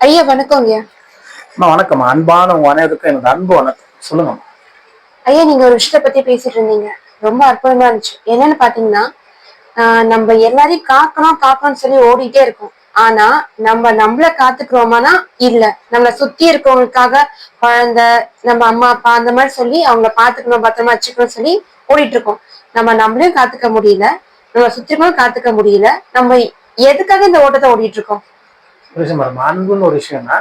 ஐயா வணக்கங்க அம்மா வணக்கம்மா. அன்பான உங்க அனைவருக்கும் எனது அன்பு வணக்கம். சொல்லுங்கம்மா. ஐயா நீங்க ஒரு விஷயத்த பத்தி பேசிட்டு இருந்தீங்க. ரொம்ப அற்புதமா இருந்துச்சு. என்னன்னு பாத்தீங்கன்னா நம்ம எல்லாரையும் காக்கணும் காக்கணும்னு சொல்லி ஓடிட்டே இருக்கோம். ஆனா நம்ம நம்மள காத்துக்கிறோமானா? இல்ல. நம்மள சுத்தி இருக்கவங்களுக்காக குழந்தை நம்ம அம்மா அப்பா அந்த மாதிரி சொல்லி அவங்கள பாத்துக்கணும் பத்திரமா வச்சுக்கணும் சொல்லி ஓடிட்டு இருக்கோம். நம்ம நம்மளையும் காத்துக்க முடியல. நம்ம சுத்தி இருக்கவங்களும் காத்துக்க முடியல. நம்ம எதுக்காக இந்த ஓட்டத்தை ஓடிட்டு இருக்கோம்? ஒரு விஷயம் பாருங்க அன்புன்னு ஒரு விஷயம்னா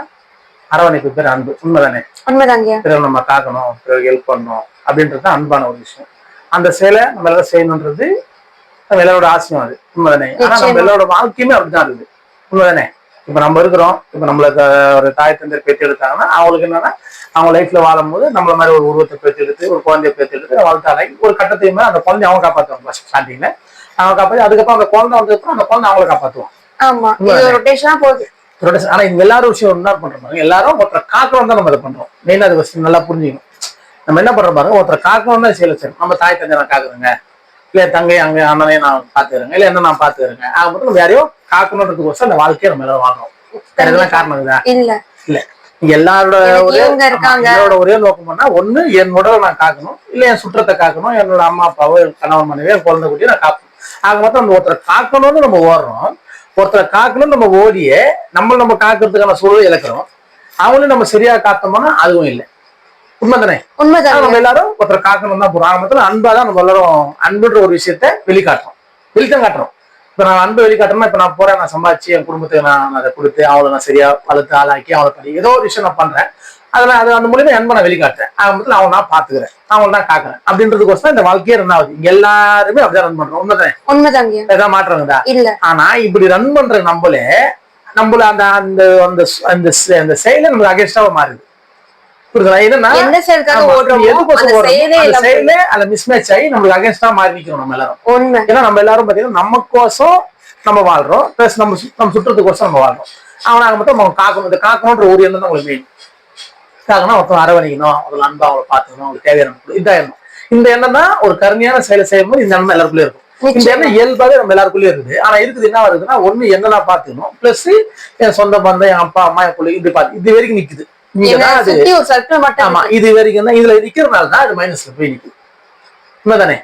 அரவணைப்பு பேர் அன்பு. உண்மைதானே? உண்மைதாங்க பிறகு நம்ம காக்கணும் பிறகு ஹெல்ப் பண்ணணும் அப்படின்றது தான் அன்பான ஒரு விஷயம். அந்த செயலை நம்ம எல்லாரும் செய்யணுன்றது நம்ம எல்லாரோட ஆசையும் அது. உண்மைதானே? ஆனா நம்ம. எல்லாரோட வாழ்க்கையுமே அப்படிதான் இருக்குது. உண்மைதானே? இப்ப நம்ம இருக்கிறோம் இப்ப நம்மளுக்கு ஒரு தாய் தந்தை பேத்தி எடுத்தாங்கன்னா அவங்களுக்கு என்னன்னா அவங்க லைஃப்ல வாழும்போது நம்மள மாதிரி ஒரு உருவத்தை பேத்தி எடுத்து ஒரு குழந்தைய பேத்தி எடுத்து வளர்த்தாலே ஒரு கட்டத்தையும் அந்த குழந்தைய அவங்க காப்பாற்றுவாங்க ஸ்டார்டிங்ல அவங்க காப்பாற்றி அதுக்கப்புறம் அந்த குழந்தை வந்ததுக்கப்புறம் அந்த குழந்தை அவங்கள காப்பாற்றுவாங்க ஆமா. இது ரொட்டேஷனா போகுது. ரொட்டேஷன் ஆனா இங்க எல்லாரும் விஷயம் என்ன பண்றோம் பாருங்க. எல்லாரும் ஒருத்தர் காக்கணும் தான் நம்ம இதை பண்றோம். மெயினா அது first நல்லா புரிஞ்சுக்கணும். நம்ம என்ன பண்றோம் பாருங்க? ஒருத்தர் காக்கணும் தான் செயல் செய்யணும் நம்ம தாய் தந்தை நான் காக்குறேங்க. இல்ல தங்கை அங்க அண்ணனையும் நான் பாத்துக்கிறேங்க. இல்ல என்ன நான் பாத்துக்கிறேங்க. ஆக மொத்தம் நம்ம யாரையோ காக்கணுன்றதுக்கோசம் அந்த வாழ்க்கையை நம்ம எல்லாரும் வாழ்றோம். வேற எதெல்லாம் காரணம் இருக்குதா? இல்ல. இல்ல. எல்லாரோட ஒரே இவங்க எல்லாரோட நோக்கம் பண்ணா ஒண்ணு என் உடலை நான் காக்கணும். இல்ல என் சுற்றத்தை காக்கணும். என்னோட அம்மா அப்பாவோ என் கணவன் மனைவி என் குழந்தை குட்டியை நான் காக்கணும் ஆக மொத்தம் அந்த ஒருத்தரை காக்கணும்னு நம்ம ஓடுறோம். ஒருத்தரை காக்கணும்னு நம்ம ஓடியே நம்ம நம்ம காக்கிறதுக்கான சூழலை இழக்கிறோம். அவங்களும் நம்ம சரியா காத்தோம்னா அதுவும் இல்லை. உண்மைதானே? ஆனா உண்மைதாங்க நம்ம எல்லாரும் ஒருத்தர் காக்கணும் தான் போறோம். ஆக மொத்தம் அன்பா தான் நம்ம எல்லாரும் அன்புன்ற ஒரு விஷயத்த வெளிக்காட்டுறோம். வெளித்தான் காட்டுறோம். இப்ப நான் அன்பு வெளிக்காட்டுறேன்னா இப்ப நான் போறேன் நான் சம்பாதிச்சு என் குடும்பத்துக்கு நான் அதை கொடுத்து அவளை நான் சரியா வளர்த்து ஆளாக்கி அவளை படி ஏதோ ஒரு விஷயம் நான் பண்றேன். அதில் அது அந்த மூலியமா அன்பை நான் வெளிக்காட்டுறேன். ஆக மொத்தம் அவனை நான் பாத்துக்கிறேன் அவனை நான் காக்குறேன். அப்படின்றதுக்கோசம் இந்த வாழ்க்கையே ரன் ஆகுது. இங்க எல்லாருமே அப்படிதான் ரன் பண்றோம். உண்மைதானே? உண்மைதாங்க ஏதாவது மாற்றங்கதா இல்ல. ஆனா இப்படி ரன் பண்ற நம்மளே நம்மள அந்த அந்த அந்த அந்த அந்த செயலை நமக்கு அகேன்ஸ்டாவா மாறுது. புரியுதுங்களா? என்னன்னா செயலே அந்த மிஸ்மேட்ச் ஆகி நம்மளுக்கு அகேன்ஸ்டா மாறி நிக்கிறோம் நம்ம எல்லாரும். ஏன்னா நம்ம எல்லாரும் பாத்தீங்கன்னா நமக்கோசம் நம்ம வாழ்றோம். பிளஸ் நம்ம சு- நம்ம சுற்றத்துக்கோசம் நம்ம வாழ்றோம். அவனாக மட்டும் நம்ம காக்கணும். இந்த காக்கணுன்ற ஒரு எண்ணம் தான் உங்களுக்கு காக்கணும் ஒருத்தன் அரவணைக்கணும் ஒரு அன்பா அவங்களை பார்த்துக்கணும் அவங்களுக்கு தேவையான. இந்த எண்ணம். இந்த எண்ணம் தான் ஒரு கருமையான செயலை செய்யும்போது இந்த எண்ணம் எல்லாருக்குள்ளே இருக்கும். இந்த. எண்ணம் இயல்பாவே நம்ம எல்லாருக்குள்ளே இருக்குது. ஆனா இருக்குது என்ன வருதுன்னா ஒண்ணு என்ன நான் பார்த்துக்கணும் பிளஸ் என் சொந்த பந்தம் என் அப்பா அம்மா என் பிள்ளை இப்படி பார்த்து இது வரைக்கும் நிக்குது. ஆமா இது வரைக்கும் தான் இதுல நிக்கிறதுனால தான் அது மைனஸ்ல போய் நிக்குது. உண்மைதானே?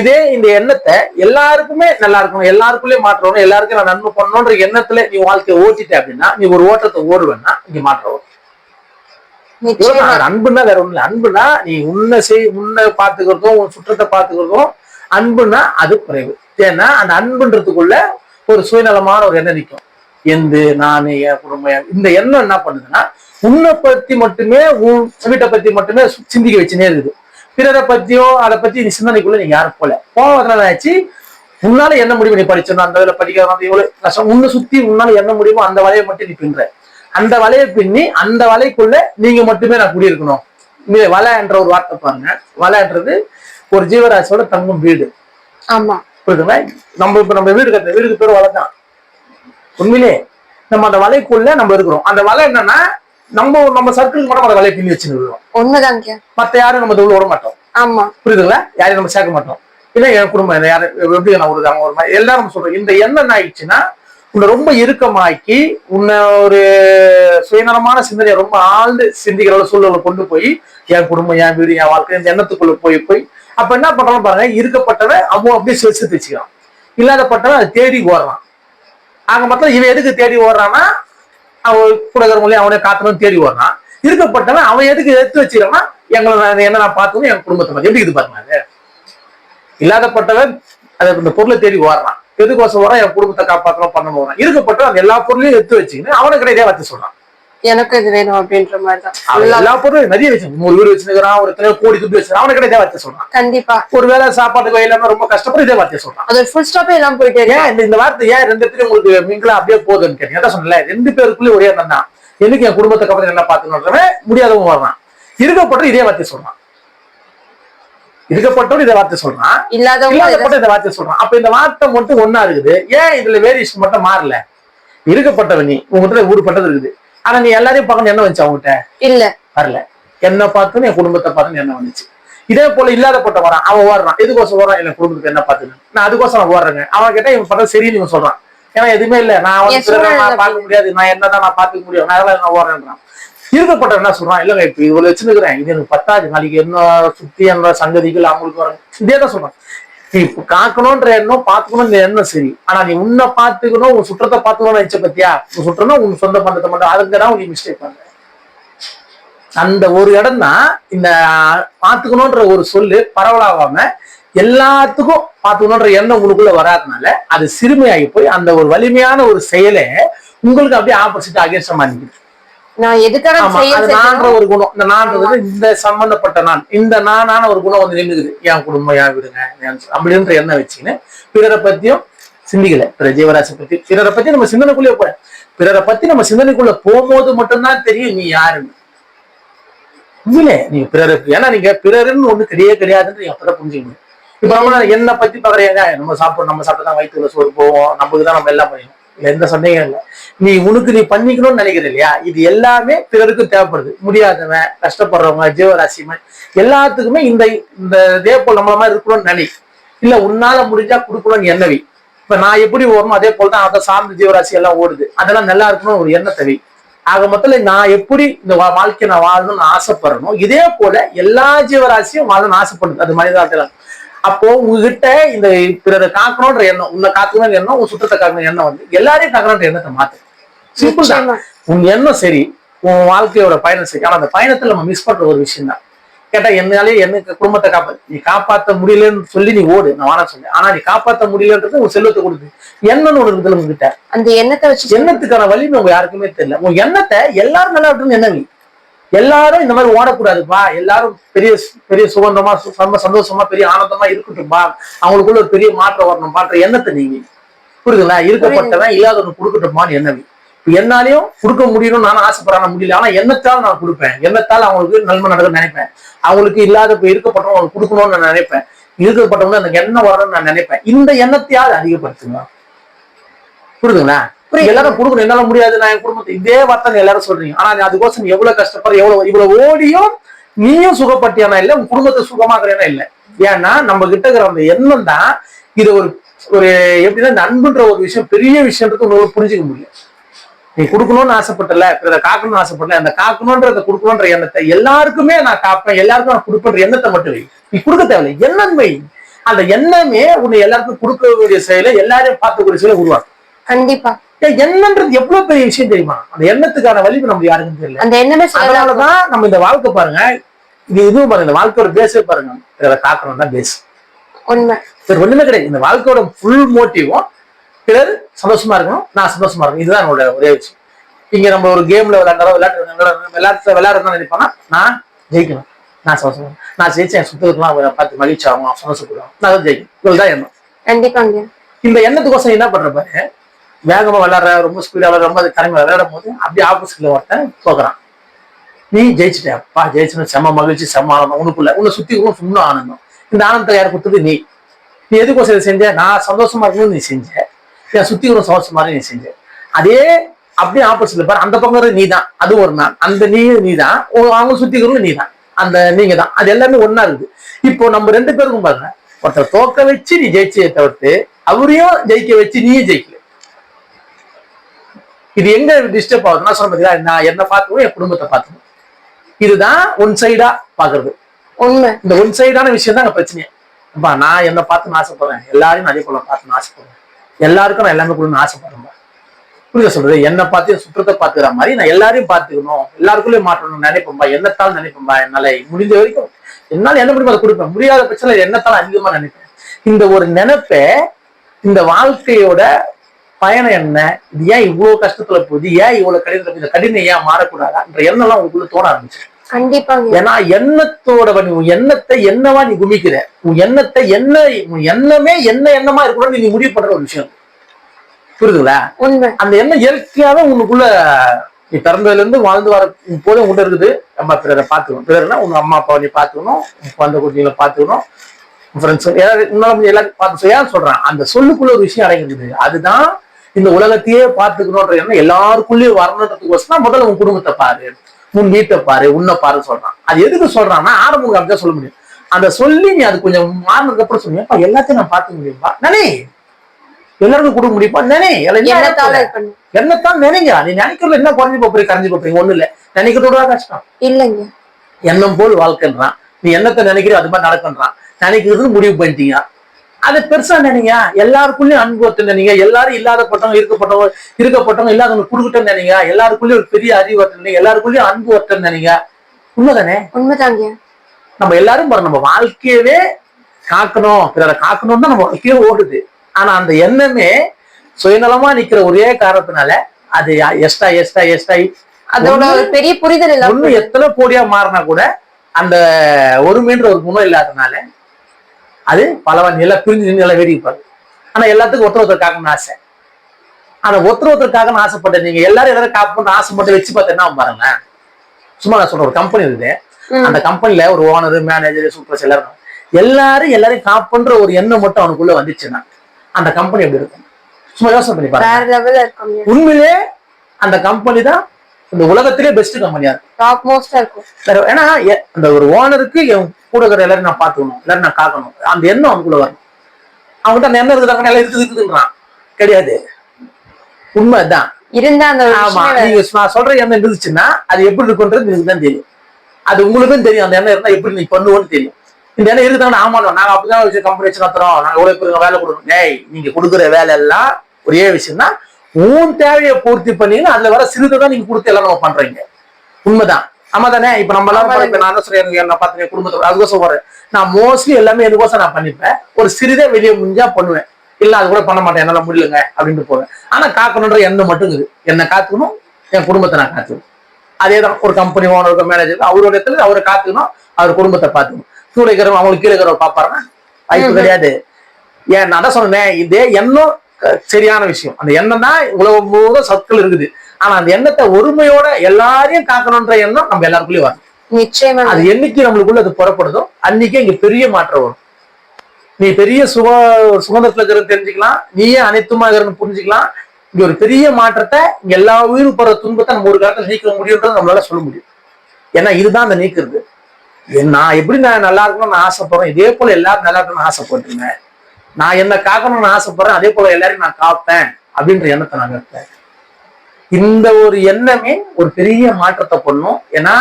இதே இந்த எண்ணத்தை எல்லாருக்குமே நல்லா இருக்கணும் எல்லாருக்குள்ளே மாற்றணும் எல்லாருக்கும் நான் நன்மை பண்ணணுன்ற எண்ணத்துல நீ வாழ்க்கையை ஓட்டிட்ட அப்படின்னா நீ ஒரு ஓட்டத்தை ஓடுவேன்னா இங்க இவ்வளவுதான். அன்புன்னா வேற ஒண்ணு அன்புனா நீ உன்னை செய் உன்னை பாத்துக்கிறதும் உன் சுற்றத்தை பாத்துக்கிறதும் அன்புனா அது குறைவு. ஏன்னா அந்த அன்புன்றதுக்குள்ள ஒரு சுயநலமான ஒரு எண்ணம் நிற்கும் எந்த நான் என் குடும்பம் இந்த எண்ணம் என்ன பண்ணுதுன்னா உன்னை பத்தி மட்டுமே உன் வீட்டை பத்தி மட்டுமே சிந்திக்க வச்சுனே இருக்குது. பிறரை பத்தியோ அதை பத்தி நீ சிந்தனைக்குள்ள நீங்க யாரும் போல. போவதனால ஆச்சு? உன்னால என்ன முடிவு நீ படிச்சணும் அந்த வேலை படிக்கிற வந்து எவ்வளவு கஷ்டம் உன்னை சுத்தி உன்னால என்ன முடியுமோ அந்த வலையை மட்டும் நீ பின்ற அந்த வலையை பின்னி அந்த வலைக்குள்ள நீங்க மட்டுமே நான் குடியிருக்கணும். இந்த வலை என்ற ஒரு வார்த்தை பாருங்க. வலைன்றது ஒரு ஜீவராசியோட தங்கும் வீடு. ஆமா. புரியுதுங்களா? நம்ம இப்ப நம்ம வீடு கட்டுற வீடுக்கு பேர் வலை தான். உண்மையிலே நம்ம அந்த வலைக்குள்ள நம்ம இருக்கிறோம். அந்த வலை என்னன்னா நம்ம நம்ம சர்க்கிளுக்கு மட்டும் அந்த வலையை பின்னி வச்சுன்னு இருக்கிறோம் உண்மைதாங்க மத்த யாரும் நம்ம உள்ள விட மாட்டோம். ஆமா. புரியுதுங்களா? யாரையும் நம்ம சேர்க்க மாட்டோம். இல்லை என் குடும்பம் என்ன யாரு எப்படி நான் ஒரு ஒரு மாதிரி எல்லாரும் சொல்றோம். இந்த எண்ணம் என்ன ஆயிடுச்சுன்னா உன்னை ரொம்ப இறுக்கமாக்கி உன்னை ஒரு சுயநலமான சிந்தனையை ரொம்ப ஆழ்ந்து சிந்திக்கிற ஒரு சூழலை கொண்டு போய் என் குடும்பம் என் வீடு என் வாழ்க்கை இந்த எண்ணத்துக்குள்ள போய் போய் அப்ப என்ன பண்றான் பாருங்க இருக்கப்பட்டவன் அவன் அப்படியே சேர்த்து வச்சுக்கிறான் இல்லாதப்பட்டவன் அதை தேடி ஓடுறான். ஆக மொத்தம் இவன் எதுக்கு தேடி ஓடுறான்னா அவன் கூட இருக்கிறவங்களே அவனே காத்தனும் தேடி ஓடுறான். இருக்கப்பட்டவன் அவன் எதுக்கு எடுத்து வச்சுக்கிறான்னா எங்களை நான் என்ன நான் பார்த்துக்கணும் என் குடும்பத்தை பத்தி எப்படி இது பாருங்க அது? இல்லாதப்பட்டவன் அதை இந்த பொருளை தேடி ஓடுறான். எதுக்கோசம் வரான் என் குடும்பத்தை காப்பாற்றணும் பண்ண போறான் இருக்கப்பட்டவன் அந்த எல்லா பொருளையும் எடுத்து வச்சுக்கின்னு அவனுக்கு கிடையாது வார்த்தை சொல்றான். எனக்கும் இது வேணும் அப்படின்ற அவன் எல்லா- பொருளும் நிறைய வச்சு ஒரு வீடு வச்சுக்கிறான் ஒரு எத்தனையோ கோடி துட்டு வச்சுக்கிறான் அவனுக்கு கிடையாது வார்த்தை சொல்றான். கண்டிப்பா. ஒருவேளை சாப்பாட்டுக்கு இல்லாம ரொம்ப கஷ்டப்பட்டு இதே வார்த்தையை சொல்றான். அது ஃபுல் ஸ்டாப்பே எல்லாம் போயிட்டே ஏன் இந்த வார்த்தை ஏன் ரெண்டு பேரும் உங்களுக்கு மிங்களா அப்படியே போகுதுன்னு கேட்டீங்க. அதான் சொன்னல ரெண்டு பேருக்குள்ளே ஒரே தான். எனக்கு என் குடும்பத்தை கப்பல் என்ன பார்த்துக்கணுன்றவன் முடியாதவன் வர்றான். இருக்கப்பட்டு இதே வார்த்தை சொல்றான். இருக்கப்பட்டவன் இதே வார்த்தை சொல்றான். இல்லாதப்பட்ட இந்த வார்த்தை சொல்றான். அப்ப இந்த வார்த்தை மட்டும் ஒண்ணா இருக்குது. ஏன் இதுல வேரியேஷன் மட்டும் மாறல? இருக்கப்பட்டவன் நீ உங்ககிட்ட ஊடுபட்டது இருக்குது. ஆனா நீ எல்லாரையும் பார்க்கணும் என்ன வந்துச்சு அவங்ககிட்ட? இல்ல. வரல. என்ன பார்த்துன்னு என் குடும்பத்தை பார்த்துன்னு என்ன வந்துச்சு? இதே போல இல்லாதப்பட்ட வரான். அவன் ஓடுறான். எதுக்கோசம் ஓடுறான்? என் குடும்பத்துக்கு என்ன பார்த்துன்னு. நான் அதுக்கோசம் ஓடுறேங்க. அவன் கேட்டா இவன் பண்றது சரின்னு இவன் சொல்றான். ஏன்னா எதுவுமே இல்ல. நான் வந்து பார்க்க முடியாது. நான் என்னதான் நான் பார்த்துக்க முடியும். நான் அதெல்லாம் ஓடுறேன்றான். இருக்கப்பட்ட என்ன சொல்றான்? இல்லங்க இப்ப இவ்வளவு வச்சிருக்கிறேன். இது எனக்கு பத்தாது. நாளைக்கு என்ன சுத்தி என்ன சங்கதிகள் அவங்களுக்கு வர இதே தான் சொல்றான். நீ இப்ப காக்கணும்ன்ற எண்ணம் பாத்துக்கணும்ன்ற எண்ணம் சரி. ஆனா நீ உன்னை பாத்துக்கணும் உன் சுற்றத்தை பாத்துக்கணும்னு நினைச்ச பத்தியா? உன் சுற்றணும் உன் சொந்த பந்தத்தை மட்டும். அதுக்குதான் நீ மிஸ்டேக் பண்ற. அந்த ஒரு இடம் தான் இந்த பாத்துக்கணும்ன்ற ஒரு சொல்லு பரவலாகாம எல்லாத்துக்கும் பாத்துக்கணும்ன்ற எண்ணம் உங்களுக்குள்ள வராதனால அது சிறுமையாகி போய் அந்த ஒரு வலிமையான ஒரு செயலை உங்களுக்கு அப்படியே ஆப்போசிட் அகேன்ஸ்டமா நிக்குது நான் எதுக்காக ஒரு குணம். இந்த நான்றது வந்து இந்த சம்பந்தப்பட்ட நான். இந்த நானான ஒரு குணம் வந்து நின்றுக்குது என் குடும்பம் என் விடுங்க என் அப்படின்ற எண்ணம் வச்சுன்னு பிறரை பத்தியும் சிந்திக்கல. பிற ஜீவராசி பத்தி பிறரை பத்தி நம்ம சிந்தனைக்குள்ளே போற பிறரை பத்தி நம்ம சிந்தனைக்குள்ள போகும்போது மட்டும்தான் தெரியும் நீ யாருன்னு. இல்ல நீ பிறருக்கு ஏன்னா நீங்க பிறருன்னு ஒண்ணு கிடையவே கிடையாதுன்னு நீங்க அப்பதான் புரிஞ்சுக்கணும். இப்ப நம்ம என்ன பத்தி பாக்குறீங்க நம்ம சாப்பிடும் நம்ம சாப்பிட்டு தான் வயிற்றுல சோறு போவோம் நமக்கு தான் நம்ம எல்லாம் இல்ல எந்த சந்தேகம் இல்லை. நீ உனக்கு நீ பண்ணிக்கணும்னு நினைக்கிற இல்லையா? இது எல்லாமே பிறருக்கு தேவைப்படுது. முடியாதவன் கஷ்டப்படுறவங்க ஜீவராசிமன் எல்லாத்துக்குமே இந்த இந்த இதே போல் நம்மள மாதிரி இருக்கணும்னு நினை. இல்ல உன்னால முடிஞ்சா கொடுக்கணும்னு எண்ணவி. இப்ப நான் எப்படி ஓடணும் அதே போல தான் அதை சார்ந்த ஜீவராசி எல்லாம் ஓடுது. அதெல்லாம் நல்லா இருக்கணும்னு ஒரு எண்ணத்தை ஆக மொத்தத்துல நான் எப்படி இந்த வா- வாழ்க்கையை நான் வாழணும்னு ஆசைப்படணும் இதே போல எல்லா ஜீவராசியும் வாழணும்னு ஆசைப்படுது. அது மனிதாட்டில அப்போ உங்ககிட்ட இந்த பிறரை காக்கணும்ன்ற எண்ணம் உன்னை காக்கணும்ன்ற எண்ணம் உன் சுத்தத்தை காக்கணும் எண்ணம் வந்து எல்லாரையும் காக்கணும்ன்ற எண்ணத்தை மாத்து. சிம்பிள் தான். உன் எண்ணம் சரி உன் வாழ்க்கையோட பயணம் சரி. ஆனா அந்த பயணத்துல நம்ம மிஸ் பண்ற ஒரு விஷயம் தான். கேட்டா என்னாலே எனக்கு குடும்பத்தை காப்பாத்து நீ காப்பாத்த முடியலன்னு சொல்லி நீ ஓடு. நான் வேணாம் சொல்லி ஆனா நீ காப்பாத்த முடியலன்றது உன் செல்வத்தை கொடுத்து எண்ணம்னு ஒண்ணு இருக்குது உங்ககிட்ட அந்த எண்ணத்தை வச்சு எண்ணத்துக்கான வலிமை உங்க யாருக்குமே தெரியல. உங்க எண்ணத்தை எல்லாரும் நல்லா இருக்கணும்னு எண்ணவி எல்லாரும் இந்த மாதிரி ஓடக்கூடாதுப்பா. எல்லாரும் பெரிய பெரிய சுகந்தமா ரொம்ப சந்தோஷமா பெரிய ஆனந்தமா இருக்கட்டும்பா. அவங்களுக்குள்ள ஒரு பெரிய மாற்றம் வரணும்பான்ற எண்ணத்தை நீங்க. புரியுதுங்களா? இருக்கப்பட்டவன் இல்லாதவனுக்கு கொடுக்கட்டுமான்னு எண்ணவி இப்ப என்னாலையும் கொடுக்க முடியணும்னு நானும் ஆசைப்படுறேன். முடியல. ஆனா எண்ணத்தால் நான் கொடுப்பேன். எண்ணத்தால் அவங்களுக்கு நன்மை நடக்கும்னு நினைப்பேன். அவங்களுக்கு இல்லாத இப்ப இருக்கப்பட்டவங்க அவங்களுக்கு கொடுக்கணும்னு நான் நினைப்பேன். இருக்கப்பட்டவங்க எனக்கு எண்ணம் வரணும்னு நான் நினைப்பேன். இந்த எண்ணத்தையாவது அதிகப்படுத்துங்க. புரியுதுங்களா? புரியுது. எல்லாரும் கொடுக்கணும் என்னால முடியாது நான் என் குடும்பத்தை இதே வார்த்தை எல்லாரும் சொல்றீங்க. ஆனா அதுக்கோசம் எவ்வளவு கஷ்டப்படுற எவ்வளவு இவ்வளவு ஓடியும் நீயும் சுகப்பட்டியானா இல்ல உன் குடும்பத்தை சுகமாக்குறேனா இல்ல. ஏன்னா நம்ம கிட்ட இருக்கிற அந்த எண்ணம் தான் இது ஒரு ஒரு எப்படின்னா இந்த அன்புன்ற ஒரு விஷயம் பெரிய விஷயன்றது உங்களுக்கு புரிஞ்சுக்க முடியும். நீ கொடுக்கணும்னு ஆசைப்பட்டல இதை காக்கணும்னு ஆசைப்படல அந்த காக்கணும்ன்ற அந்த கொடுக்கணும்ன்ற எண்ணத்தை எல்லாருக்குமே நான் காப்பேன் எல்லாருக்கும் நான் கொடுப்பேன்ற எண்ணத்தை மட்டும் வை. நீ கொடுக்க தேவையில்லை வை. அந்த எண்ணமே உன்னை எல்லாருக்கும் கொடுக்க வேண்டிய செயலை எல்லாரையும் பார்க்கக்கூடிய செயலை உருவாக்கும். கண்டிப்பா. ஏன் எண்ணம்ன்றது எவ்வளவு பெரிய விஷயம் தெரியுமா? அந்த எண்ணத்துக்கான வலிமை நமக்கு யாருக்கும் தெரியல. அந்த எண்ணமே அதனாலதான் நம்ம இந்த வாழ்க்கை பாருங்க இது இதுவும் பாருங்க இந்த வாழ்க்கையோட பேஸே பாருங்க. இதை காக்கணும் தான் பேஸ் உண்மை. வேற ஒண்ணுமே கிடையாது. இந்த வாழ்க்கையோட ஃபுல் மோட்டிவும் பிறர் சந்தோஷமா இருக்கணும் நான் சந்தோஷமா இருக்கணும். இதுதான் என்னோட ஒரே விஷயம். இங்க நம்ம ஒரு கேம்ல விளையாடுறோம் விளையாட்டு விளையாட்டு விளையாடுறதா நினைப்பானா நான் ஜெயிக்கணும். நான் சந்தோஷமா. நான் ஜெயிச்சேன் என் சுத்தத்துக்குலாம் பார்த்து மகிழ்ச்சி ஆகும் சந்தோஷப்படுவோம் நான் தான் ஜெயிக்கணும். இவ்வளவுதான் எண்ணம். கண்டிப்பாங்க இந்த எண்ணத்துக்கோசம் என்ன பண்ற பாரு? வேகமா விளையாடுற ரொம்ப ஸ்பீடா விளையாடுற ரொம்ப திறமை விளையாடும் போது அப்படியே ஆப்போசிட்ல ஒருத்தன் தோக்குறான் நீ ஜெயிச்சிட்டப்பா ஜெயிச்சுன்னு செம்ம மகிழ்ச்சி செம்ம ஆனந்தம். உனக்குள்ள உன்னை சுத்தி இருக்கும் இன்னும் ஆனந்தம். இந்த ஆனந்தத்தை யார் கொடுத்தது? நீ. நீ எதுக்கோசம் இதை செஞ்ச? நான் சந்தோஷமா இருக்கணும்னு நீ செஞ்ச. என் சுத்தி கூட சந்தோஷமா நீ செஞ்ச. அதே அப்படியே ஆப்போசிட்ல பாரு. அந்த பக்கம் நீ தான் அது ஒரு நான் அந்த நீ நீ தான் அவங்க சுத்திக்கிறவங்க நீ தான் அந்த நீங்க தான் அது எல்லாமே ஒன்னா இருக்குது. இப்போ நம்ம ரெண்டு பேருக்கும் பாருங்க. ஒருத்தர் தோக்க வச்சு நீ ஜெயிச்சே தவிர்த்து அவரையும் ஜெயிக்க வச்சு நீயும் ஜெயிக்கல. இது எங்க டிஸ்டர்ப் ஆகுதுன்னா சொன்ன பார்த்தீங்களா நான் என்ன பார்த்துக்கணும் என் குடும்பத்தை பார்த்துக்கணும் இதுதான் ஒன் சைடா பாக்குறது உண்மை. இந்த ஒன் சைடான விஷயம் தான் பிரச்சனையே. அப்பா நான் என்ன பார்த்து ஆசைப்படுறேன். எல்லாரையும் அதே போல பார்த்து ஆசைப்படுறேன். எல்லாருக்கும் நான் எல்லாமே கொடுன்னு ஆசைப்படுறேன் புரியுதா சொல்றது? என்னை பார்த்து சுற்றத்தை பார்த்துக்கிற மாதிரி நான் எல்லாரையும் பார்த்துக்கணும். எல்லாருக்குள்ளேயும் மாற்றணும்னு நினைப்பேன்பா. எண்ணத்தால் நினைப்பேன்பா? என்னால முடிஞ்ச வரைக்கும் என்னால என்ன முடியுமோ அதை கொடுப்பேன். முடியாத பட்சத்துல எண்ணத்தால் அதிகமா நினைப்பேன்? இந்த ஒரு நினைப்பை இந்த வாழ்க்கையோட பயணம் என்ன? இது ஏன் இவ்வளவு கஷ்டத்துல போகுது? ஏன் இவ்வளவு கடினம் இந்த கடினம் ஏன் மாறக்கூடாதான்ற எண்ணம் எல்லாம் உங்களுக்குள்ள தோண ஆரம்பிச்சு கண்டிப்பாங்க. ஏன்னா எண்ணத்தோட நீ உன் எண்ணத்தை என்னவா நீ குமிக்கிற? உன் எண்ணத்தை என்ன உன் எண்ணமே என்ன எண்ணமா இருக்கணும்னு நீ முடிவு பண்ற ஒரு விஷயம். புரியுதுங்களா? அந்த எண்ணம் இயற்கையாவே உனக்குள்ள நீ பிறந்ததுல இருந்து வாழ்ந்து வர போதும் உங்கள்கிட்ட இருக்குது. நம்ம பிறரை பார்த்துக்கணும். பிறர்னா உங்க அம்மா அப்பாவை நீ பார்த்துக்கணும். உன் குழந்தை குட்டிகளை பார்த்துக்கணும். ஃப்ரெண்ட்ஸ் முடிஞ்ச எல்லாத்தையும் பார்த்து ஏன் சொல்றேன்? அந்த சொல்லுக்குள்ள ஒரு விஷயம் அடங்கிருக்குது அதுதான் இந்த உலகத்தையே பார்த்துக்கணுன்ற எண்ணம் எல்லாருக்குள்ளேயும் வரணுன்றதுக்கோசம் முதல்ல உன் குடும்பத்தை பாரு உன் வீட்டை பாரு உன்னை பாரு சொல்றான். அது எதுக்கு சொல்றான்னா ஆரம்பம் அப்படிதான் சொல்ல முடியும். அந்த சொல்லி நீ அது கொஞ்சம் மாறினதுக்கு அப்புறம் சொன்னீங்க எல்லாத்தையும் நான் பார்த்துக்க முடியும்பா? நானே எல்லாருக்கும் கொடுக்க முடியுமா நினை? என்னத்தான் நினைங்க நீ நினைக்கிறதுல என்ன குறைஞ்சு போறீங்க கரைஞ்சு போறீங்க ஒண்ணு இல்ல. நினைக்கிறதோட கஷ்டம். இல்லைங்க. எண்ணம் போல் வாழ்க்கைன்றான். நீ என்னத்தை நினைக்கிறியோ அது மாதிரி நடக்குன்றான். நினைக்கிறது முடிவு பண்ணிட்டீங்க. அது பெருசா நினைங்க எல்லாருக்குள்ளயும் அன்பு ஒருத்தர் நினைங்க எல்லாரும் இல்லாதப்பட்டவங்க இருக்கப்பட்டவங்க இருக்கப்பட்டவங்க இல்லாதவங்க கொடுக்கட்டும் நினைங்க எல்லாருக்குள்ளயும் ஒரு பெரிய அறிவு நினைங்க எல்லாருக்குள்ளயும் அன்பு ஒருத்தர் நினைங்க உண்மைதானே? உண்மைதாங்க. நம்ம எல்லாரும் பாரு நம்ம வாழ்க்கையவே காக்கணும். பிறரை காக்கணும் தான் நம்ம வாழ்க்கையே ஓடுது. ஆனா அந்த எண்ணமே சுயநலமா நிக்கிற ஒரே காரணத்தினால அது எஸ்டா எஸ்டா எஸ்டா அதோட பெரிய புரிதல் இல்லாம ஒண்ணு எத்தனை கோடியா மாறினா கூட அந்த ஒருமைன்ற ஒரு குணம் இல்லாதனால அது பல நில பிரிஞ்சு நில வேடிப்பாரு ஆனா எல்லாத்துக்கும் ஒருத்தர் ஒருத்தர் காக்கணும்னு ஆசை. ஆனா ஒருத்தர் ஒருத்தர் காக்கணும்னு ஆசைப்பட்ட நீங்க எல்லாரும் எல்லாரும் காக்கணும்னு ஆசைப்பட்டு வச்சு பார்த்தா என்ன பாருங்க சும்மா நான் சொல்றேன் ஒரு கம்பெனி இருக்குது. ம். அந்த கம்பெனில ஒரு ஓனர் மேனேஜர் சூப்பர் எல்லாரும் எல்லாரும் எல்லாரையும் காப்புன்ற ஒரு எண்ணம் மட்டும் அவனுக்குள்ள வந்துச்சுன்னா அந்த கம்பெனி எப்படி இருக்கும்? சும்மா யோசனை பண்ணி பாருங்க. உண்மையிலே அந்த கம்பெனி தான் இந்த உலகத்திலே பெஸ்ட் கம்பெனியா இருக்கும். ஏன்னா அந்த ஒரு ஓனருக்கு கூட இருக்கிற எல்லாரும் நான் பார்த்துக்கணும் எல்லாரும் நான் காக்கணும். அந்த எண்ணம் அவனுக்குள்ள வரணும். அவன்கிட்ட அந்த எண்ணம் இருக்குதாங்க எல்லாம் இருக்குது இருக்குதுன்றான். கிடையாது. உண்மை தான் இருந்தா அந்த ஆமா. நீங்க நான் சொல்ற எண்ணம் இருந்துச்சுன்னா அது எப்படி இருக்குன்றது எனக்கு தான் தெரியும். அது உங்களுக்கும் தெரியும். அந்த எண்ணம் இருந்தா எப்படி நீ பண்ணுவோன்னு தெரியும். இந்த எண்ணம் இருக்குதாங்க ஆமா நாங்க அப்படிதான் வச்சு கம்பெனி வச்சு நடத்துறோம். நாங்க பேருக்கு வேலை கொடுக்கணும் டேய் நீங்க கொடுக்குற வேலை எல்லாம் ஒரே விஷயம் தான் உன் தேவையை பூர்த்தி பண்ணீங்கன்னா அதுல வர சிறிதை தான் நீங்க கொடுத்து எல்லாம் நம்ம பண்றீங்க. உண்மைதான். ஆமா தானே இப்ப நம்ம எல்லாரும். இப்ப நான் என்ன சொல்றேன் எனக்கு நான் பார்த்து குடும்பத்தை அதுக்கோசம் சொல்றேன் நான் மோஸ்ட்லி எல்லாமே எதுக்கோசம் நான் பண்ணிப்பேன். ஒரு சிறிதே வெளியே முடிஞ்சா பண்ணுவேன். இல்ல அது கூட பண்ண மாட்டேன். என்னால முடியலங்க அப்படின்ட்டு போவேன். ஆனா காக்கணுன்ற எண்ணம் மட்டும் இருக்குது என்னை காத்துக்கணும் என் குடும்பத்தை நான் காத்துக்கணும் அதே தான் ஒரு கம்பெனி ஓனர் மேனேஜர் அவரோட இடத்துல அவரை காத்துக்கணும் அவர் குடும்பத்தை பார்த்துக்கணும் கீழே இருக்கிறவங்க அவங்களுக்கு கீழே இருக்கிறவர் பார்ப்பாருன்னா வாய்ப்பு ம்ஹும். கிடையாது. ஏன் நான் தான் சொன்னேன் இதே எண்ணம் சரியான விஷயம். அந்த எண்ணம் தான் உலகம் முழுவதும் சர்க்கிள் இருக்குது. ஆனா அந்த எண்ணத்தை ஒருமையோட எல்லாரையும் காக்கணுன்ற எண்ணம் நம்ம எல்லாருக்குள்ளயும் வரும். நிச்சயமா. அது என்னைக்கு நம்மளுக்குள்ள அது புறப்படுதோ அன்னைக்கே இங்க பெரிய மாற்றம் வரும். நீ பெரிய சுக சுதந்திரத்துல இருக்கிறது தெரிஞ்சுக்கலாம் நீயே அனைத்துமா இருக்கிறன்னு புரிஞ்சுக்கலாம். இங்க ஒரு பெரிய மாற்றத்தை இங்க எல்லா உயிரும் போற துன்பத்தை நம்ம ஒரு காலத்துல நீக்க முடியும்ன்றது நம்மளால சொல்ல முடியும். ஏன்னா இதுதான் அந்த நீக்கிறது. நான் எப்படி நான் நல்லா இருக்கணும்னு நான் ஆசைப்படுறேன்? இதே போல எல்லாரும் நல்லா இருக்கணும்னு ஆசைப்பட்டுருங்க. நான் என்ன காக்கணும்னு ஆசைப்படுறேன் அதே போல எல்லாரையும் நான் காப்பேன் அப்படின்ற எண்ணத்தை நான் வைப்பேன். இந்த ஒரு எண்ணமே ஒரு பெரிய மாற்றத்தை பண்ணும். ஏன்னா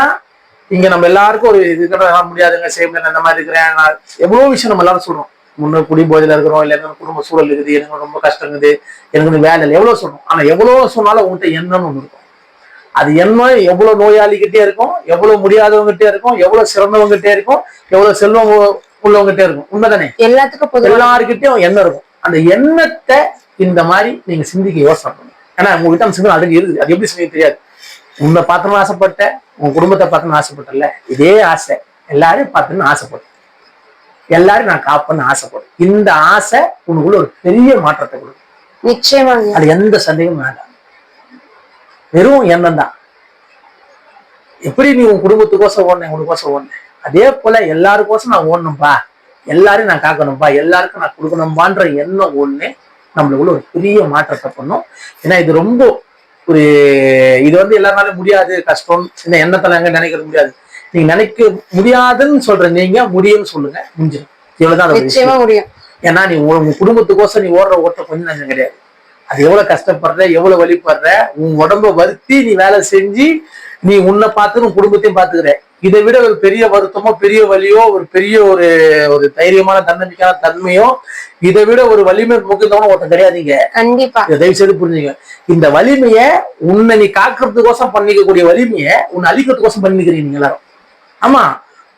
இங்க நம்ம எல்லாருக்கும் ஒரு இது முடியாதுங்க முடியல இந்த மாதிரி இருக்கிறேன். நான் எவ்வளவு விஷயம் நம்ம எல்லாரும் சொல்றோம். முன்ன குடி போதையில இருக்கிறோம் இல்ல எனக்கு குடும்ப சூழல் இருக்குது எனக்கு ரொம்ப கஷ்டம் இருக்குது எனக்கு வேலை இல்லை எவ்வளவு சொல்றோம். ஆனா எவ்வளவு சொன்னாலும் உங்ககிட்ட எண்ணம்னு ஒண்ணு இருக்கும். அது எண்ணம் எவ்வளவு நோயாளிகிட்டே இருக்கும் எவ்வளவு முடியாதவங்ககிட்டே இருக்கும் எவ்வளவு சிறந்தவங்ககிட்டே இருக்கும் எவ்வளவு செல்வம் உள்ளவங்ககிட்டே இருக்கும். உண்மைதானே? எல்லாத்துக்கும் எல்லாருக்கிட்டையும் எண்ணம் இருக்கும். அந்த எண்ணத்தை இந்த மாதிரி நீங்க சிந்திக்க யோசனை ஏன்னா உங்ககிட்ட அந்த சிந்தனை அடங்கி இருக்குது. அது எப்படி சிந்திக்க தெரியாது. உன்னை பார்த்தோம்னு ஆசைப்பட்ட உன் குடும்பத்தை பார்த்தோம்னு ஆசைப்பட்டல இதே ஆசை. எல்லாரையும் பார்த்தோம்னு ஆசைப்படும். எல்லாரும் நான் காப்பேன்னு ஆசைப்படும். இந்த ஆசை உனக்குள்ள ஒரு பெரிய மாற்றத்தை கொடுக்கும். நிச்சயமாங்க. அது எந்த சந்தேகமும் வேண்டாம். வெறும் எண்ணம் தான். எப்படி நீ உன் குடும்பத்துக்கோசம் ஓடனேன் உனக்கோசம் ஓடனேன் அதே போல எல்லாருக்கோசம் நான் ஓடணும்பா. எல்லாரையும் நான் காக்கணும்பா. எல்லாருக்கும் நான் கொடுக்கணும்பான்ற எண்ணம் ஒண்ணு நம்மளுக்குள்ள ஒரு பெரிய மாற்றத்தை பண்ணும். ஏன்னா இது ரொம்ப ஒரு இது வந்து எல்லாருனாலும் முடியாது கஷ்டம் இந்த எண்ணத்துல எங்க நினைக்கிறது முடியாது. நீங்க நினைக்க முடியாதுன்னு சொல்ற நீங்க முடியும்னு சொல்லுங்க. முடிஞ்சிடும். இவ்வளவுதான் முடியும். ஏன்னா நீ உன் குடும்பத்துக்கோசம் நீ ஓடுற ஓட்டம் கொஞ்சம் நஞ்சம் கிடையாது. அது எவ்வளவு கஷ்டப்படுற எவ்வளவு வலிப்படுற உன் உடம்ப வருத்தி நீ வேலை செஞ்சு நீ உன்னை பார்த்து உன் குடும்பத்தையும் பாத்துக்கிற இதை விட ஒரு பெரிய வருத்தமோ பெரிய வலியோ ஒரு பெரிய ஒரு ஒரு தைரியமான தன்னம்பிக்கையான தன்மையோ இதை விட ஒரு வலிமை முக்கியத்தவன ஒருத்தன் கிடையாதுங்க. கண்டிப்பா. தயவு செய்து புரிஞ்சுங்க. இந்த வலிமைய உன்னை நீ காக்கிறதுக்கோசம் பண்ணிக்கக்கூடிய வலிமைய உன்னை அழிக்கிறதுக்கோசம் பண்ணிக்கிறீங்க எல்லாரும். ஆமா.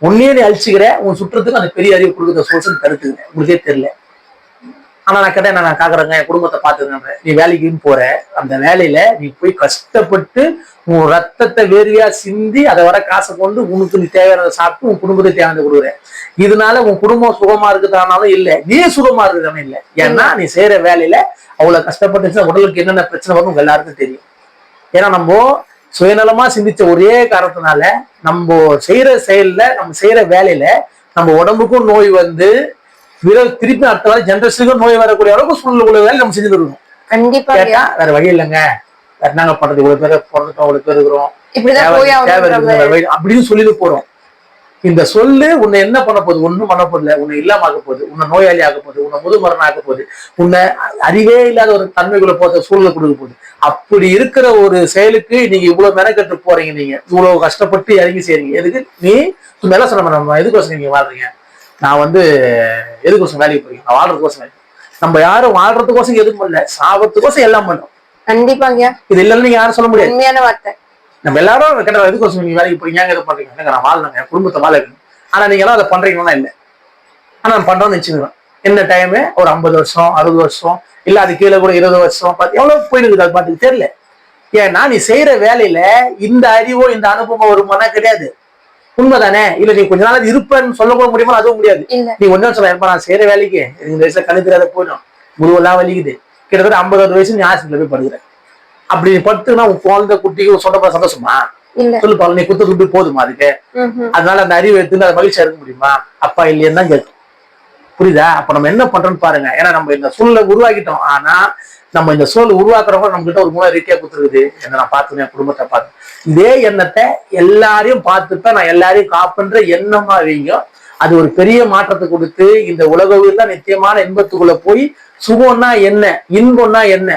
உன்னையே நீ அழிச்சுக்கிற உன் சுற்றத்துக்கு அந்த பெரிய அறிவு கொடுக்குற சோர்ஸ் தடுத்துக்கிற உங்களுக்கே தெரியல. ஆனா நான் கேட்டேன் நான் காக்குறேங்க என் குடும்பத்தை பாத்துக்கிறேன் நீ வேலைக்குன்னு போற. அந்த வேலையில நீ போய் கஷ்டப்பட்டு உன் ரத்தத்தை வேர்வையா சிந்தி அதை வர காசை கொண்டு உனக்கு நீ தேவையானதை சாப்பிட்டு உன் குடும்பத்துக்கு தேவையானதை கொடுக்குற இதனால உன் குடும்பம் சுகமா இருக்குதானாலும் இல்ல. நீ சுகமா இருக்குதானே இல்ல. ஏன்னா நீ செய்யற வேலையில அவ்வளவு கஷ்டப்பட்டுச்சுன்னா உடலுக்கு என்னென்ன பிரச்சனை வரும் உங்க எல்லாருக்கும் தெரியும். ஏன்னா நம்ம சுயநலமா சிந்திச்ச ஒரே காரணத்தினால நம்ம செய்யற செயல்ல நம்ம செய்யற வேலையில நம்ம உடம்புக்கும் நோய் வந்து விர- திருப்பி அடுத்த வர ஜென்ரேஷனுக்கும் நோய் வரக்கூடிய அளவுக்கு சூழ்நிலை வேலை நம்ம செஞ்சுட்டு இருக்கோம் கண்டிப்பா வேற வழி இல்லைங்க. வேற நாங்க பண்றது இவ்வளவு பேர் பிறந்துட்டோம் இவ்வளவு பேர் இருக்கிறோம். அப்படின்னு சொல்லிட்டு போறோம். இந்த சொல்லு உன்னை என்ன பண்ண போகுது? ஒண்ணும் பண்ண போதில்ல உன்னை இல்லாம ஆக்க போகுது. உன்னை நோயாளி ஆக்க போகுது. உன்னை முதுமரணம் ஆக்க போகுது. உன்னை அறிவே இல்லாத ஒரு தன்மைக்குள்ள போத சூழலை கொடுக்க போகுது. அப்படி இருக்கிற ஒரு செயலுக்கு நீங்க இவ்வளவு மெனக்கெட்டு போறீங்க நீங்க. இவ்வளவு கஷ்டப்பட்டு இறங்கி செய்றீங்க எதுக்கு? நீ மேல சொன்ன நம்ம எதுக்கோசம் நீங்க வாழ்றீங்க? நான் வந்து எதுக்கோசம் வேலைக்கு போறீங்க? நான் வாழ்றதுக்கோசம் நம்ம யாரும் வாழ்றதுக்கோசம் எதுவும் பண்ணல சாபத்துக்கோசம் எல்லாம் பண்ணோம். கண்டிப்பாங்க. இது இல்லைன்னு நீங்க யாரும் சொல்ல முடியாது. உண்மையான வார்த்தை. நம்ம எல்லாரும் கேட்ட எதுக்கோசம் நீங்க வேலைக்கு போறீங்க? எது பண்றீங்க? நான் வாழணுங்க என் குடும்பத்தை வாழ ஆனா நீங்க எல்லாம் அதை பண்றீங்கன்னா இல்லை. ஆனா நான் பண்றோம்னு வச்சுக்கிறேன் என்ன டைம் ஒரு ஐம்பது வருஷம் அறுபது வருஷம் இல்ல அது கீழே கூட இருபது வருஷம் பார்த்து எவ்வளவு போயிடுது அது பார்த்துக்கு தெரியல. ஏன்னா நீ செய்யற வேலையில இந்த அறிவோ இந்த அனுபவம் வருமானா கிடையாது. உண்மைதானே? இல்ல நீ கொஞ்ச நாள் இருப்பேன்னு சொல்ல கூட முடியுமா? அதுவும் முடியாது. நீ ஒன்னும் சொல்ல "ஏப்பா, நான் செய்யற வேலைக்கு இந்த வயசுல கணக்கு தெரியாத போயிடும். முதுவெல்லாம் வலிக்குது. கிட்டத்தட்ட ஐம்பது வயசு நீ ஹாஸ்பிட்டல் போய் படுக்கிற. அப்படி நீ படுத்துனா உன் குழந்தை குட்டிக்கு சொன்ன சந்தோஷமா? சொல்லு பாரு நீ குத்த துட்டு போதுமா அதுக்கு. அதனால அந்த அறிவு எடுத்து அதை மகிழ்ச்சியா இருக்க முடியுமா? அப்பா இல்லையன்னு தான் கேட்கும். புரியுதா? அப்ப நம்ம என்ன பண்றோம்னு பாருங்க. ஏன்னா நம்ம இந்த சூழல உருவாக்கிட்டோம். ஆனா நம்ம இந்த சூழல் உருவாக்குறவங்க நம்ம கிட்ட ஒரு மூலம் ரீதியா கொடுத்துருக்குது என்ன நான் பார்த்துக்கணும் என் குடும்பத்தை பார்த்து இதே எண்ணத்தை எல்லாரையும் பார்த்துப்பேன். நான் எல்லாரையும் காப்புன்ற எண்ணமா வைங்க. அது ஒரு பெரிய மாற்றத்தை கொடுத்து இந்த உலக உயிர்ல நித்தியமான இன்பத்துக்குள்ள போய் சுகம்னா என்ன? இன்பம்னா என்ன?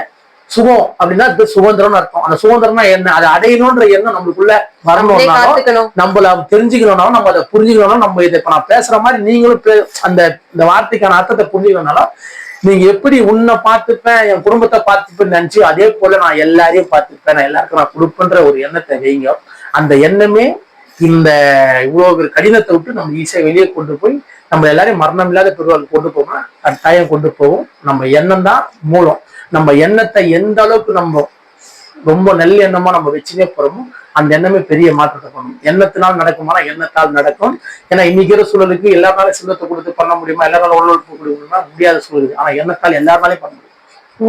சுகம் அப்படின்னா அது சுதந்திரம்னு அர்த்தம். அந்த சுதந்திரம்னா என்ன? அதை அடையணும்ன்ற எண்ணம் நம்மளுக்குள்ள வரணும்னாலும் நம்மள தெரிஞ்சுக்கணும்னாலும் நம்ம அதை புரிஞ்சுக்கணும்னாலும் நம்ம இதை இப்ப நான் பேசுற மாதிரி நீங்களும் அந்த இந்த வார்த்தைக்கான அர்த்தத்தை புரிஞ்சுக்கணும்னாலும் நீங்க எப்படி உன்னை பார்த்துப்பேன் என் குடும்பத்தை பார்த்துப்பேன்னு நினைச்சு அதே போல நான் எல்லாரையும் பார்த்துப்பேன் நான் எல்லாருக்கும் நான் கொடுப்பேன்ற ஒரு எண்ணத்தை வைங்க. அந்த எண்ணமே இந்த இவ்வளவு கடினத்தை விட்டு நம்ம ஈஸியா வெளியே கொண்டு போய் நம்ம எல்லாரையும் மரணம் இல்லாத பெருவாள் கொண்டு போகணும்னா கட்டாயம் கொண்டு போகும். நம்ம எண்ணம் தான் மூலம். நம்ம எண்ணத்தை எந்த அளவுக்கு நம்ம ரொம்ப நல்ல எண்ணமா நம்ம வச்சுனே போறோமோ அந்த எண்ணமே பெரிய மாற்றத்தை பண்ணும். எண்ணத்தினால் நடக்குமானா எண்ணத்தால் நடக்கும். ஏன்னா இன்னைக்கு இருக்கிற சூழலுக்கு எல்லாருனாலும் செல்வத்தை கொடுத்து பண்ண முடியுமா? எல்லாராலும் உடலுறுப்பு கொடுக்கணும்னா முடியாத சூழல் ஆனா எண்ணத்தால் எல்லாருனாலையும் பண்ண முடியும்.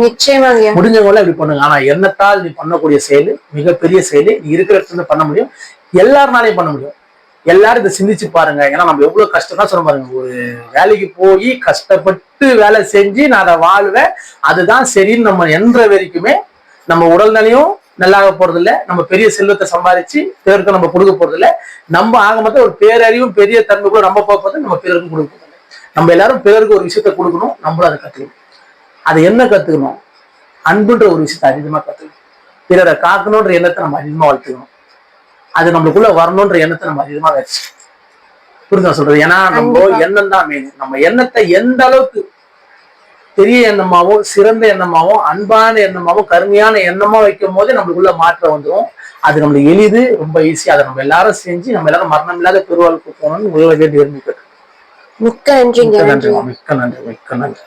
நிச்சயமாங்க. முடிஞ்சவங்கள இப்படி பண்ணுங்க. ஆனா எண்ணத்தால் நீ பண்ணக்கூடிய செயல் மிகப்பெரிய செயல் நீ இருக்கிற இடத்துல பண்ண முடியும். எல்லாருனாலையும் பண்ண முடியும். எல்லாரும் இதை சிந்திச்சு பாருங்க. ஏன்னா நம்ம எவ்வளவு கஷ்டம் தான் சொல்ல பாருங்க ஒரு வேலைக்கு போய் கஷ்டப்பட்டு வேலை செஞ்சு நான் அதை வாழ்வேன். அதுதான் சரின்னு நம்ம என்ற வரைக்குமே நம்ம உடல்நிலையும் நல்லாக போறது இல்ல நம்ம பெரிய செல்வத்தை சம்பாதிச்சு பேருக்கு நம்ம கொடுக்க போறது இல்ல நம்ம ஆக மொத்தம் ஒரு பேரறிவும் பெரிய தன்மை கூட நம்ம போக நம்ம பிறருக்கும் கொடுக்க நம்ம எல்லாரும் பிறருக்கு ஒரு விஷயத்த கொடுக்கணும். நம்மளும் அதை கத்துக்கணும். அதை என்ன கத்துக்கணும்? அன்புன்ற ஒரு விஷயத்த அதிகமா கத்துக்கணும். பிறரை காக்கணுன்ற எண்ணத்தை நம்ம அதிகமா வளர்த்துக்கணும். அது நம்மளுக்குள்ள வரணுன்ற எண்ணத்தை நம்ம அதிகமா வச்சு. புரிஞ்சா சொல்றது? ஏன்னா நம்ம. எண்ணம் தான் மெயின் நம்ம எண்ணத்தை எந்த அளவுக்கு பெரிய எண்ணமாவும் சிறந்த எண்ணமாவும் அன்பான எண்ணமாவும் கருமையான எண்ணமா வைக்கும் போது நம்மளுக்குள்ள மாற்றம் வந்துடும் அது நம்மளுக்கு எளிது ரொம்ப ஈஸி அதை நம்ம எல்லாரும் செஞ்சு நம்ம எல்லாரும் மரணம் இல்லாத பெருவாளுக்கு போகணும்னு உங்களை வேண்டி விரும்பிக்கிறேன் மிக்க நன்றிங்க. மிக்க நன்றி நன்றி மிக்க நன்றி மிக்க நன்றி.